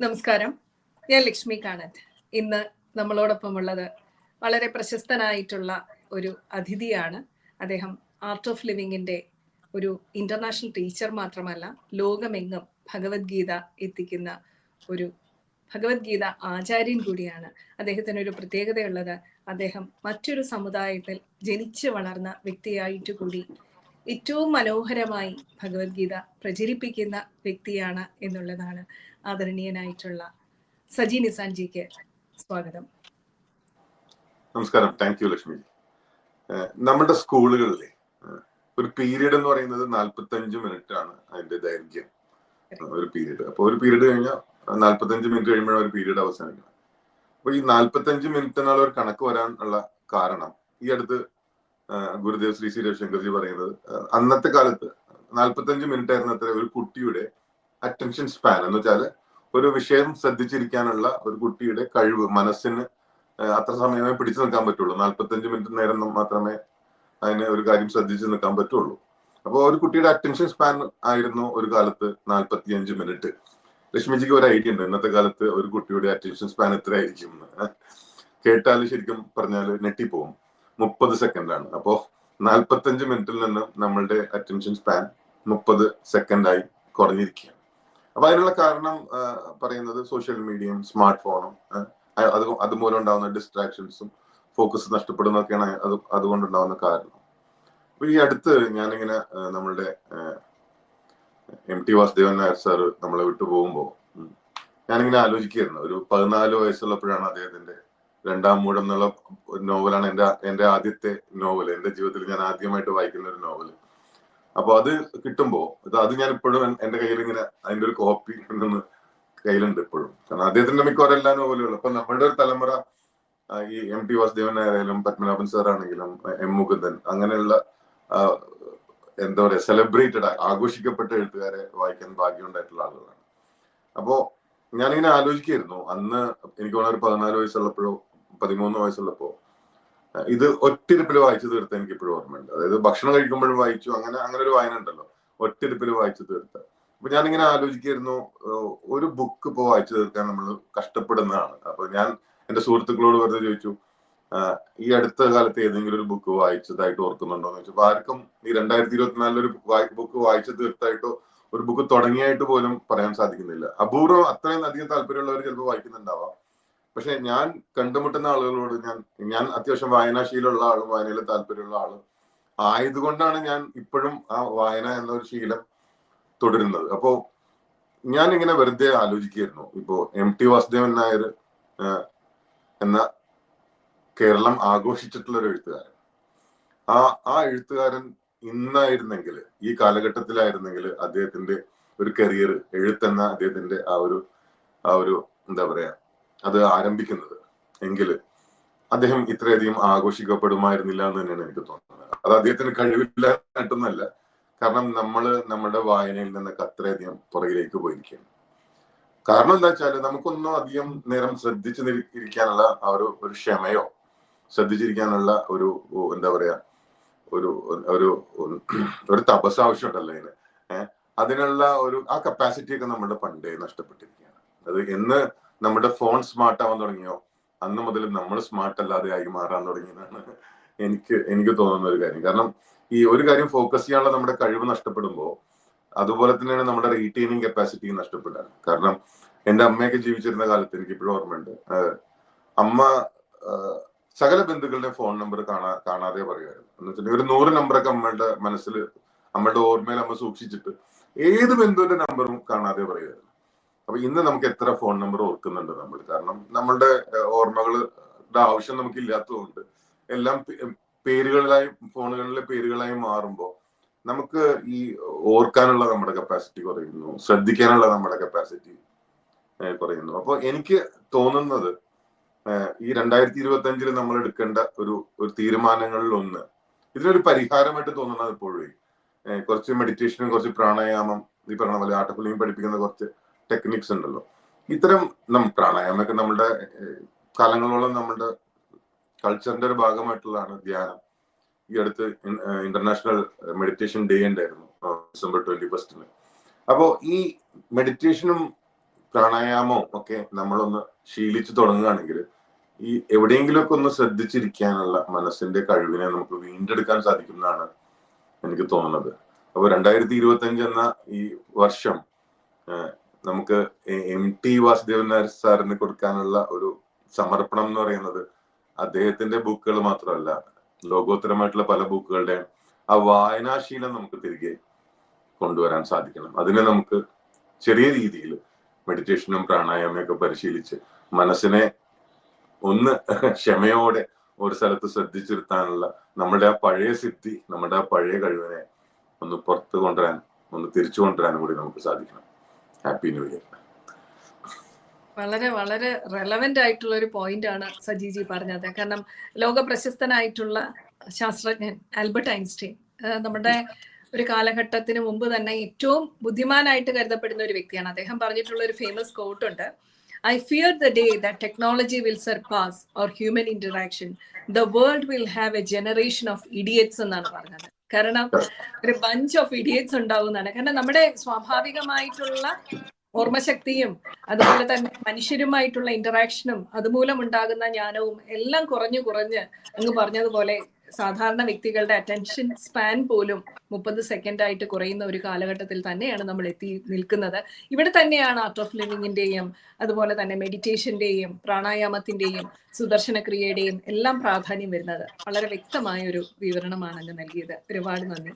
നമസ്കാരം. ഞാൻ ലക്ഷ്മി കാണത്ത് ഇന്ന് നമ്മളോടൊപ്പം ഉള്ളത് വളരെ പ്രശസ്തനായിട്ടുള്ള ഒരു അതിഥിയാണ്. അദ്ദേഹം ആർട്ട് ഓഫ് ലിവിങ്ങിന്റെ ഒരു ഇന്റർനാഷണൽ ടീച്ചർ മാത്രമല്ല ലോകമെങ്ങും ഭഗവത്ഗീത എത്തിക്കുന്ന ഒരു ഭഗവത്ഗീത ആചാര്യൻ കൂടിയാണ്. അദ്ദേഹത്തിന് ഒരു പ്രത്യേകതയുള്ളത് അദ്ദേഹം മറ്റൊരു സമുദായത്തിൽ ജനിച്ചു വളർന്ന വ്യക്തിയായിട്ട് കൂടി ഏറ്റവും മനോഹരമായി ഭഗവത്ഗീത പ്രചരിപ്പിക്കുന്ന വ്യക്തിയാണ് എന്നുള്ളതാണ് ആദരണീയനായിട്ടുള്ള സജി നിസാൻജിക്ക് സ്വാഗതം. നമസ്കാരം. Thank you Lakshmi. നമ്മുടെ സ്കൂളുകളിലെ ഒരു പീരീഡ് എന്ന് പറയുന്നത് നാല്പത്തഞ്ച് മിനിറ്റ് ആണ് അതിന്റെ ദൈർഘ്യം. ഒരു പീരീഡ് അപ്പൊ ഒരു പീരീഡ് കഴിഞ്ഞാൽ നാല്പത്തഞ്ച് മിനിറ്റ് കഴിയുമ്പോഴാണ് ഒരു പീരീഡ് അവസാനിക്കുന്നത്. അപ്പൊ ഈ നാല്പത്തഞ്ച് മിനിറ്റ് എന്നുള്ള ഒരു കണക്ക് വരാനുള്ള കാരണം ഈ അടുത്ത് ഗുരുദേവ് ശ്രീ ശ്രീ രവിശങ്കർജി പറയുന്നത് അന്നത്തെ കാലത്ത് നാല്പത്തഞ്ച് മിനിറ്റ് ആയിരുന്ന അത്ര ഒരു കുട്ടിയുടെ അറ്റൻഷൻ സ്പാൻ എന്ന് വെച്ചാൽ ഒരു വിഷയം ശ്രദ്ധിച്ചിരിക്കാനുള്ള ഒരു കുട്ടിയുടെ കഴിവ് മനസ്സിന് അത്ര സമയമേ പിടിച്ചു നിൽക്കാൻ പറ്റുള്ളൂ. നാല്പത്തഞ്ച് മിനിറ്റ് നേരം മാത്രമേ അതിന് ഒരു കാര്യം ശ്രദ്ധിച്ചു നിൽക്കാൻ പറ്റുള്ളൂ. അപ്പോൾ ഒരു കുട്ടിയുടെ അറ്റൻഷൻ സ്പാൻ ആയിരുന്നു ഒരു കാലത്ത് നാല്പത്തിയഞ്ച് മിനിറ്റ് ലക്ഷ്മിജിക്ക് ഒരു ഐഡിയ ഉണ്ട്. ഇന്നത്തെ കാലത്ത് ഒരു കുട്ടിയുടെ അറ്റൻഷൻ സ്പാൻ എത്രയായിരിക്കും കേട്ടാൽ ശരിക്കും പറഞ്ഞാൽ ഞെട്ടിപ്പോവും. മുപ്പത് ആണ് അപ്പോ നാല്പത്തഞ്ച് മിനിറ്റിൽ നിന്ന് നമ്മളുടെ അറ്റൻഷൻ സ്പാൻ മുപ്പത് സെക്കൻഡായി കുറഞ്ഞിരിക്കുകയാണ്. അപ്പൊ അതിനുള്ള കാരണം പറയുന്നത് സോഷ്യൽ മീഡിയയും സ്മാർട്ട് ഫോണും അത് അതുമൂലം ഉണ്ടാകുന്ന ഡിസ്ട്രാക്ഷൻസും ഫോക്കസ് നഷ്ടപ്പെടുന്നതൊക്കെയാണ് അത് അതുകൊണ്ടുണ്ടാകുന്ന കാരണം. അപ്പൊ ഈ അടുത്ത് ഞാനിങ്ങനെ നമ്മളുടെ M T Vasudevan Nair sir നമ്മളെ വിട്ടു പോകുമ്പോൾ ഞാനിങ്ങനെ ആലോചിക്കുകയായിരുന്നു. ഒരു പതിനാല് വയസ്സുള്ളപ്പോഴാണ് അദ്ദേഹത്തിന്റെ രണ്ടാം മൂഴം എന്നുള്ള നോവലാണ് എന്റെ എന്റെ ആദ്യത്തെ നോവൽ എന്റെ ജീവിതത്തിൽ ഞാൻ ആദ്യമായിട്ട് വായിക്കുന്ന ഒരു നോവൽ അപ്പൊ അത് കിട്ടുമ്പോ ഇത് അത് ഞാൻ ഇപ്പോഴും എന്റെ കയ്യിൽ ഇങ്ങനെ അതിന്റെ ഒരു കോപ്പി നിന്ന് കയ്യിലുണ്ട് ഇപ്പോഴും. കാരണം അദ്ദേഹത്തിന്റെ മിക്കവാറും എല്ലാ നോവലുകളും. അപ്പൊ നമ്മുടെ ഒരു തലമുറ ഈ എം ടി വാസുദേവൻ ആയാലും പത്മനാഭൻ സാർ ആണെങ്കിലും എം മുകുന്ദൻ അങ്ങനെയുള്ള എന്താ പറയാ സെലിബ്രേറ്റഡ് ആഘോഷിക്കപ്പെട്ട എഴുത്തുകാരെ വായിക്കാൻ ഭാഗ്യമുണ്ടായിട്ടുള്ള ആളുകളാണ്. അപ്പോ ഞാനിങ്ങനെ ആലോചിക്കായിരുന്നു അന്ന് എനിക്ക് ഒരു പതിനാല് വയസ്സുള്ളപ്പോഴോ പതിമൂന്ന് വയസ്സുള്ളപ്പോ. ഇത് ഒറ്റിരിപ്പിൽ വായിച്ചു തീർത്ത എനിക്ക് ഇപ്പോഴും ഓർമ്മയുണ്ട്. അതായത് ഭക്ഷണം കഴിക്കുമ്പോഴും വായിച്ചു അങ്ങനെ അങ്ങനെ ഒരു വായന ഉണ്ടല്ലോ. ഒറ്റിരിപ്പിൽ വായിച്ചു തീർത്ത. അപ്പൊ ഞാനിങ്ങനെ ആലോചിക്കായിരുന്നു ഒരു ബുക്ക് ഇപ്പൊ വായിച്ചു തീർക്കാൻ നമ്മൾ കഷ്ടപ്പെടുന്നതാണ്. അപ്പൊ ഞാൻ എന്റെ സുഹൃത്തുക്കളോട് വെറുതെ ചോദിച്ചു ഈ അടുത്ത കാലത്ത് ഏതെങ്കിലും ഒരു ബുക്ക് വായിച്ചതായിട്ട് ഓർക്കുന്നുണ്ടോ എന്ന് ചോദിച്ചു. അപ്പൊ ആർക്കും ഈ രണ്ടായിരത്തി ഇരുപത്തിനാലിൽ ഒരു ബുക്ക് വായിച്ചു തീർത്തായിട്ടോ ഒരു ബുക്ക് തുടങ്ങിയായിട്ട് പോലും പറയാൻ സാധിക്കുന്നില്ല. അപൂർവം അത്രയും അധികം താല്പര്യമുള്ളവർ ചിലപ്പോൾ വായിക്കുന്നുണ്ടാവാം. പക്ഷെ ഞാൻ കണ്ടുമുട്ടുന്ന ആളുകളോട് ഞാൻ ഞാൻ അത്യാവശ്യം വായനാശീലമുള്ള ആളും വായനയിൽ താല്പര്യമുള്ള ആളും ആയതുകൊണ്ടാണ് ഞാൻ ഇപ്പോഴും ആ വായന എന്നൊരു ശീലം തുടരുന്നത്. അപ്പോ ഞാൻ ഇങ്ങനെ വെറുതെ ആലോചിക്കുകയായിരുന്നു. ഇപ്പോ എം ടി വാസുദേവൻ നായർ എന്ന കേരളം ആഘോഷിച്ചിട്ടുള്ള ഒരു എഴുത്തുകാരൻ. ആ ആ എഴുത്തുകാരൻ ഇന്നായിരുന്നെങ്കിൽ ഈ കാലഘട്ടത്തിലായിരുന്നെങ്കിൽ അദ്ദേഹത്തിന്റെ ഒരു കരിയർ എഴുത്തെന്ന അദ്ദേഹത്തിന്റെ ആ ഒരു ആ ഒരു എന്താ പറയാ അത് ആരംഭിക്കുന്നത്. എങ്കിൽ അദ്ദേഹം ഇത്രയധികം ആഘോഷിക്കപ്പെടുമായിരുന്നില്ല എന്ന് തന്നെയാണ് എനിക്ക് തോന്നുന്നത്. അത് അദ്ദേഹത്തിന് കഴിവില്ലായിട്ടൊന്നല്ല കാരണം നമ്മൾ നമ്മുടെ വായനയിൽ നിന്നൊക്കെ അത്രയധികം പുറകിലേക്ക് പോയിരിക്കുകയാണ്. കാരണം എന്താ വെച്ചാൽ നമുക്കൊന്നും അധികം നേരം ശ്രദ്ധിച്ചു ഇരിക്കാനുള്ള ആ ഒരു ഒരു ക്ഷമയോ ശ്രദ്ധിച്ചിരിക്കാനുള്ള ഒരു എന്താ പറയാ ഒരു ഒരു ഒരു തപസ് ആവശ്യമുണ്ടല്ലോ അതിന്. ഏഹ് അതിനുള്ള ഒരു ആ കപ്പാസിറ്റി ഒക്കെ നമ്മുടെ പണ്ടേ നഷ്ടപ്പെട്ടിരിക്കുകയാണ്. അത് എന്ന് നമ്മുടെ ഫോൺ സ്മാർട്ട് ആവാൻ തുടങ്ങിയോ? അന്ന് മുതൽ നമ്മൾ സ്മാർട്ട് അല്ലാതെ ആയി മാറാൻ തുടങ്ങിയതാണ്. എനിക്ക് എനിക്ക് തോന്നുന്ന ഒരു കാര്യം. കാരണം ഈ ഒരു കാര്യം ഫോക്കസ് ചെയ്യാനുള്ള നമ്മുടെ കഴിവ് നഷ്ടപ്പെടുമ്പോൾ അതുപോലെ തന്നെയാണ് നമ്മുടെ റീറ്റെയിനിങ് കപ്പാസിറ്റി നഷ്ടപ്പെടാൻ. കാരണം എന്റെ അമ്മയൊക്കെ ജീവിച്ചിരുന്ന കാലത്ത് എനിക്ക് ഇപ്പോഴും ഓർമ്മയുണ്ട്. അമ്മ സകല ബന്ധുക്കളുടെ ഫോൺ നമ്പർ കാണാ കാണാതെ പറയുമായിരുന്നു. എന്ന് വെച്ചിട്ടുണ്ടെങ്കിൽ ഒരു നൂറ് നമ്പറൊക്കെ അമ്മയുടെ മനസ്സിൽ അമ്മയുടെ ഓർമ്മയിൽ അമ്മ സൂക്ഷിച്ചിട്ട് ഏത് ബന്ധുവിന്റെ നമ്പറും കാണാതെ പറയുമായിരുന്നു. അപ്പൊ ഇന്ന് നമുക്ക് എത്ര ഫോൺ നമ്പർ ഓർക്കുന്നുണ്ട് നമ്മൾ? കാരണം നമ്മളുടെ ഓർമ്മകളുടെ ആവശ്യം നമുക്കില്ലാത്തതുകൊണ്ട് എല്ലാം പേരുകളിലായി ഫോണുകളിലെ പേരുകളായി മാറുമ്പോൾ നമുക്ക് ഈ ഓർക്കാനുള്ള നമ്മുടെ കപ്പാസിറ്റി കുറയുന്നു ശ്രദ്ധിക്കാനുള്ള നമ്മുടെ കപ്പാസിറ്റി കുറയുന്നു. അപ്പോൾ എനിക്ക് തോന്നുന്നത് ഈ രണ്ടായിരത്തി ഇരുപത്തി അഞ്ചിൽ നമ്മൾ എടുക്കേണ്ട ഒരു ഒരു തീരുമാനങ്ങളിൽ ഒന്ന് ഇതിനൊരു പരിഹാരമായിട്ട് തോന്നുന്നത് ഇപ്പോഴേ കുറച്ച് മെഡിറ്റേഷനും കുറച്ച് പ്രാണായാമം ഈ പറഞ്ഞ പോലെ ആട്ടപ്പള്ളിയും പഠിപ്പിക്കുന്ന കുറച്ച് ടെക്നിക്സ് ഉണ്ടല്ലോ. ഇത്തരം നമ്മ പ്രാണായാമൊക്കെ നമ്മുടെ കാലങ്ങളോളം നമ്മുടെ കൾച്ചറിന്റെ ഒരു ഭാഗമായിട്ടുള്ളതാണ് ധ്യാനം. ഈ അടുത്ത് ഇന്റർനാഷണൽ മെഡിറ്റേഷൻ ഡേ ഉണ്ടായിരുന്നു ഡിസംബർ ട്വന്റി ഫസ്റ്റിന് അപ്പോ ഈ മെഡിറ്റേഷനും പ്രാണായാമവും ഒക്കെ നമ്മളൊന്ന് ശീലിച്ചു തുടങ്ങുകയാണെങ്കിൽ ഈ എവിടെയെങ്കിലുമൊക്കെ ഒന്ന് ശ്രദ്ധിച്ചിരിക്കാനുള്ള മനസ്സിന്റെ കഴിവിനെ നമുക്ക് വീണ്ടെടുക്കാൻ സാധിക്കുന്നതാണ് എനിക്ക് തോന്നുന്നത്. അപ്പൊ രണ്ടായിരത്തി ഇരുപത്തി അഞ്ച് എന്ന ഈ വർഷം നമുക്ക് എം ടി വാസുദേവൻ നായർ സാറിന് കൊടുക്കാനുള്ള ഒരു സമർപ്പണം എന്ന് പറയുന്നത് അദ്ദേഹത്തിന്റെ ബുക്കുകൾ മാത്രമല്ല ലോകോത്തരമായിട്ടുള്ള പല ബുക്കുകളുടെ ആ വായനാശീലം നമുക്ക് തിരികെ കൊണ്ടുവരാൻ സാധിക്കണം. അതിനെ നമുക്ക് ചെറിയ രീതിയിൽ മെഡിറ്റേഷനും പ്രാണായാമവും ഒക്കെ പരിശീലിച്ച് മനസ്സിനെ ഒന്ന് ക്ഷമയോടെ ഒരു സ്ഥലത്ത് ശ്രദ്ധിച്ചിരുത്താനുള്ള നമ്മുടെ ആ പഴയ സിദ്ധി നമ്മുടെ ആ പഴയ കഴിവിനെ ഒന്ന് പുറത്തു കൊണ്ടുവരാൻ ഒന്ന് തിരിച്ചു കൊണ്ടുവരാനും കൂടി നമുക്ക് സാധിക്കണം. ഹാപ്പി ന്യൂ ഇയർ വളരെ വളരെ റെലവെന്റ് ആയിട്ടുള്ള ഒരു പോയിന്റ് ആണ് സജിജി പറഞ്ഞത്. കാരണം ലോക പ്രശസ്തനായിട്ടുള്ള ശാസ്ത്രജ്ഞൻ ആൽബർട്ട് ഐൻസ്റ്റീൻ നമ്മുടെ ഒരു കാലഘട്ടത്തിന് മുമ്പ് തന്നെ ഏറ്റവും ബുദ്ധിമാനായിട്ട് കരുതപ്പെടുന്ന ഒരു വ്യക്തിയാണ്. അദ്ദേഹം പറഞ്ഞിട്ടുള്ള ഒരു ഫേമസ് കോട്ട് ഉണ്ട്. I fear the day the technology will surpass our human interaction the world will have a generation of idiots എന്നാണ് പറഞ്ഞത്. കാരണം ഒരു ബഞ്ച് ഓഫ് ഇഡിയറ്റ്സ് ഉണ്ടാവുന്നതാണ്. കാരണം നമ്മുടെ സ്വാഭാവികമായിട്ടുള്ള ഓർമ്മശക്തിയും അതുപോലെ തന്നെ മനുഷ്യരുമായിട്ടുള്ള ഇന്ററാക്ഷനും അതുമൂലം ഉണ്ടാകുന്ന ജ്ഞാനവും എല്ലാം കുറഞ്ഞു കുറഞ്ഞ് അങ്ങ് പറഞ്ഞതുപോലെ സാധാരണ വ്യക്തികളുടെ അറ്റൻഷൻ സ്പാൻ പോലും മുപ്പത് സെക്കൻഡ് ആയിട്ട് കുറയുന്ന ഒരു കാലഘട്ടത്തിൽ തന്നെയാണ് നമ്മൾ എത്തി നിൽക്കുന്നത്. ഇവിടെ തന്നെയാണ് ആർട്ട് ഓഫ് ലിവിങ്ങിന്റെയും അതുപോലെ തന്നെ മെഡിറ്റേഷന്റെയും പ്രാണായാമത്തിന്റെയും സുദർശന ക്രിയയുടെയും എല്ലാം പ്രാധാന്യം വരുന്നത്. വളരെ വ്യക്തമായ ഒരു വിവരണമാണ് അങ്ങ് നൽകിയത്. ഒരുപാട് നന്ദി.